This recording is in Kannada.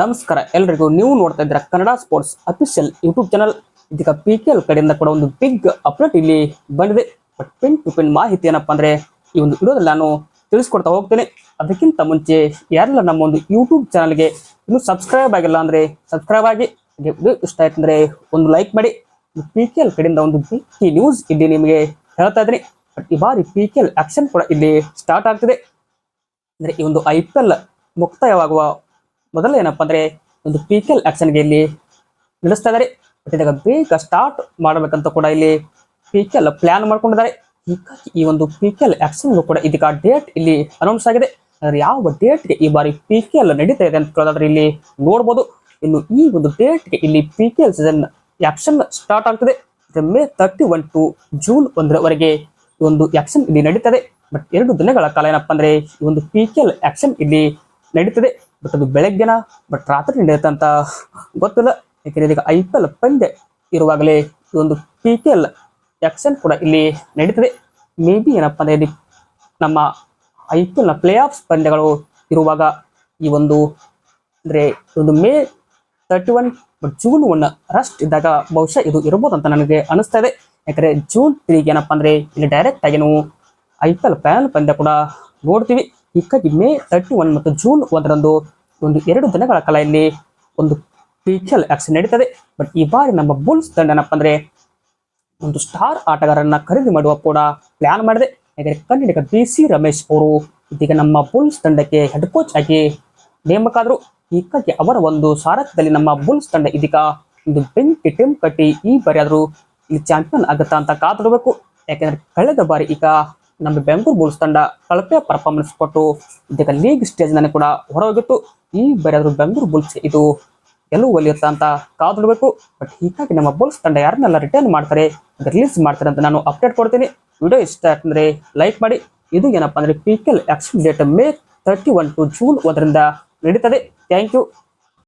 ನಮಸ್ಕಾರ, ಎಲ್ರಿಗೂ ನೀವು ನೋಡ್ತಾ ಇದ್ದೀರಾ Kannada sports official YouTube channel. ಇದೀಗ ಪಿ ಕೆ ಎಲ್ ಕಡೆಯಿಂದ ಕೂಡ ಒಂದು ಬಿಗ್ ಅಪ್ಡೇಟ್ ಇಲ್ಲಿ ಬಂದಿದೆ. ಬಟ್ ಪಿನ್ ಟು ಪಿನ್ ಮಾಹಿತಿ ಏನಪ್ಪಾ ಅಂದ್ರೆ, ಈ ಒಂದು ವಿಡಿಯೋದಲ್ಲಿ ನಾನು ತಿಳಿಸ್ಕೊಡ್ತಾ ಹೋಗ್ತೇನೆ. ಅದಕ್ಕಿಂತ ಮುಂಚೆ ಯಾರೆಲ್ಲ ನಮ್ಮ ಒಂದು ಯೂಟ್ಯೂಬ್ ಚಾನಲ್ಗೆ ಇನ್ನೂ ಸಬ್ಸ್ಕ್ರೈಬ್ ಆಗಿಲ್ಲ ಅಂದ್ರೆ ಸಬ್ಸ್ಕ್ರೈಬ್ ಆಗಿ ಇಷ್ಟ ಆಯ್ತು ಅಂದ್ರೆ ಒಂದು ಲೈಕ್ ಮಾಡಿ. ಪಿ ಕೆ ಎಲ್ ಕಡೆಯಿಂದ ಒಂದು ಬಿಗ್ ನ್ಯೂಸ್ ಇಲ್ಲಿ ನಿಮಗೆ ಹೇಳ್ತಾ ಇದ್ದೀನಿ. ಬಟ್ ಈ ಬಾರಿ ಪಿ ಕೆ ಎಲ್ ಆಕ್ಷನ್ ಕೂಡ ಇಲ್ಲಿ ಸ್ಟಾರ್ಟ್ ಆಗ್ತಿದೆ. ಅಂದ್ರೆ ಈ ಒಂದು ಐ ಪಿ ಎಲ್ ಮುಕ್ತಾಯವಾಗುವ ಮೊದಲು ಏನಪ್ಪಾ ಅಂದ್ರೆ ಒಂದು ಪಿಕೆಲ್ ಆಕ್ಷನ್ಗೆ ಇಲ್ಲಿ ನಿಲ್ಲಿಸ್ತಾ ಇದ್ದಾರೆ ಬಟ್ ಇದಾಗ ಬೇಗ ಸ್ಟಾರ್ಟ್ ಮಾಡಬೇಕಂತ ಕೂಡ ಇಲ್ಲಿ ಪಿಕೆಲ್ ಪ್ಲಾನ್ ಮಾಡ್ಕೊಂಡಿದ್ದಾರೆ. ಈ ಒಂದು ಪಿ ಕೆ ಎಲ್ ಆಕ್ಷನ್ ಕೂಡ ಇದೀಗ ಡೇಟ್ ಇಲ್ಲಿ ಅನೌನ್ಸ್ ಆಗಿದೆ. ಅಂದ್ರೆ ಯಾವ ಡೇಟ್ಗೆ ಈ ಬಾರಿ ಪಿಕೆಲ್ ನಡೀತಾ ಇದೆ ಅಂತ ಕೇಳೋದಾದ್ರೆ ಇಲ್ಲಿ ನೋಡ್ಬೋದು. ಇನ್ನು ಈ ಒಂದು ಡೇಟ್ಗೆ ಇಲ್ಲಿ ಪಿ ಸೀಸನ್ ಆಕ್ಷನ್ ಸ್ಟಾರ್ಟ್ ಆಗ್ತದೆ. May thirty one to June ಒಂದರವರೆಗೆ ಈ ಒಂದು ಆಕ್ಷನ್ ಇಲ್ಲಿ ನಡೀತದೆ ಬಟ್ ಎರಡು ದಿನಗಳ ಕಾಲ ಏನಪ್ಪಾ ಅಂದ್ರೆ ಈ ಒಂದು ಪಿಕೆಲ್ ಆಕ್ಷನ್ ಇಲ್ಲಿ ನಡೀತದೆ. ಬಟ್ ಅದು ಬೆಳಗ್ಗೆನ ಬಟ್ ರಾತ್ರಿ ನಡೆಯುತ್ತಂತ ಗೊತ್ತಿಲ್ಲ. ಯಾಕೆಂದ್ರೆ ಇದೀಗ ಐ ಪಿ ಎಲ್ ಪಂದ್ಯ ಇರುವಾಗಲೇ ಈ ಒಂದು ಪಿ ಎಲ್ ಆಕ್ಷನ್ ಕೂಡ ಇಲ್ಲಿ ನಡೀತದೆ. ಮೇ ಬಿ ಏನಪ್ಪ ಅಂದ್ರೆ ನಮ್ಮ ಐ ಪಿ ಎಲ್ನ ಪ್ಲೇ ಆಫ್ ಪಂದ್ಯಗಳು ಇರುವಾಗ ಈ ಒಂದು ಅಂದ್ರೆ ಒಂದು May thirty one but June one first ಇದ್ದಾಗ ಬಹುಶಃ ಇದು ಇರಬಹುದು ಅಂತ ನನಗೆ ಅನಿಸ್ತಾ ಇದೆ. ಯಾಕಂದ್ರೆ ಜೂನ್ ತ್ರೀಗೆ ಏನಪ್ಪಾ ಅಂದ್ರೆ ಇಲ್ಲಿ ಡೈರೆಕ್ಟ್ ಆಗಿ ನಾವು ಐ ಪಿ ಎಲ್ ಫೈನಲ್ ಪಂದ್ಯ ಕೂಡ ನೋಡ್ತೀವಿ. ಹೀಗಾಗಿ ಮೇ ತರ್ಟಿ ಒನ್ ಮತ್ತು ಜೂನ್ ಒಂದರಂದು ಒಂದು ಎರಡು ದಿನಗಳ ಕಾಲ ಇಲ್ಲಿ ಒಂದು ಪಿಚಲ್ ಆಕ್ಷನ್ ನಡೀತದೆ. ಬಟ್ ಈ ಬಾರಿ ನಮ್ಮ ಬುಲ್ಸ್ ತಂಡ ಏನಪ್ಪಾ ಅಂದ್ರೆ ಒಂದು ಸ್ಟಾರ್ ಆಟಗಾರರನ್ನ ಖರೀದಿ ಮಾಡುವ ಕೂಡ ಪ್ಲಾನ್ ಮಾಡಿದೆ. ಯಾಕಂದ್ರೆ ಕನ್ನಡಿಗ ಬಿ ಸಿ ರಮೇಶ್ ಅವರು ಇದೀಗ ನಮ್ಮ ಬುಲ್ಸ್ ತಂಡಕ್ಕೆ ಹೆಡ್ ಕೋಚ್ ಆಗಿ ನೇಮಕಾದ್ರು. ಹೀಗಾಗಿ ಅವರ ಒಂದು ಸಾರಥ್ಯದಲ್ಲಿ ನಮ್ಮ ಬುಲ್ಸ್ ತಂಡ ಇದೀಗ ಒಂದು ಬೆಂಕಿ ಟೀಮ್ ಕಟ್ಟಿ ಈ ಬಾರಿ ಆದ್ರೂ ಇಲ್ಲಿ ಚಾಂಪಿಯನ್ ಆಗುತ್ತಾ ಅಂತ ಕಾದಿರಬೇಕು ಯಾಕಂದ್ರೆ ಕಳೆದ ಬಾರಿ ಈಗ ನಮ್ಮ ಬೆಂಗಳೂರು ಬುಲ್ಸ್ ತಂಡ ಕಳಪೆ ಪರ್ಫಾರ್ಮೆನ್ಸ್ ಕೊಟ್ಟು ಇದಕ್ಕೆ ಲೀಗ್ ಸ್ಟೇಜ್ನಲ್ಲಿ ಕೂಡ ಹೊರಹೋಗಿತ್ತು ಈ ಬಾರಿ ಆದ್ರೂ ಬೆಂಗಳೂರು ಬುಲ್ಸ್ ಇದು ಗೆಲುವು ಒಲಿಯುತ್ತ ಅಂತ ಕಾದುಡಬೇಕು ಬಟ್ ಹೀಗಾಗಿ ನಮ್ಮ ಬುಲ್ಸ್ ತಂಡ ಯಾರನ್ನೆಲ್ಲ ರಿಟರ್ನ್ ಮಾಡ್ತಾರೆ ರಿಲೀಸ್ ಮಾಡ್ತಾರೆ ಅಂತ ನಾನು ಅಪ್ಡೇಟ್ ಕೊಡ್ತೀನಿ. ವಿಡಿಯೋ ಇಷ್ಟ ಅಂದ್ರೆ ಲೈಕ್ ಮಾಡಿ. ಇದು ಏನಪ್ಪಾ ಅಂದ್ರೆ P K L auction date May thirty one to June ಒಂದರಿಂದ ನಡೀತದೆ. Thank you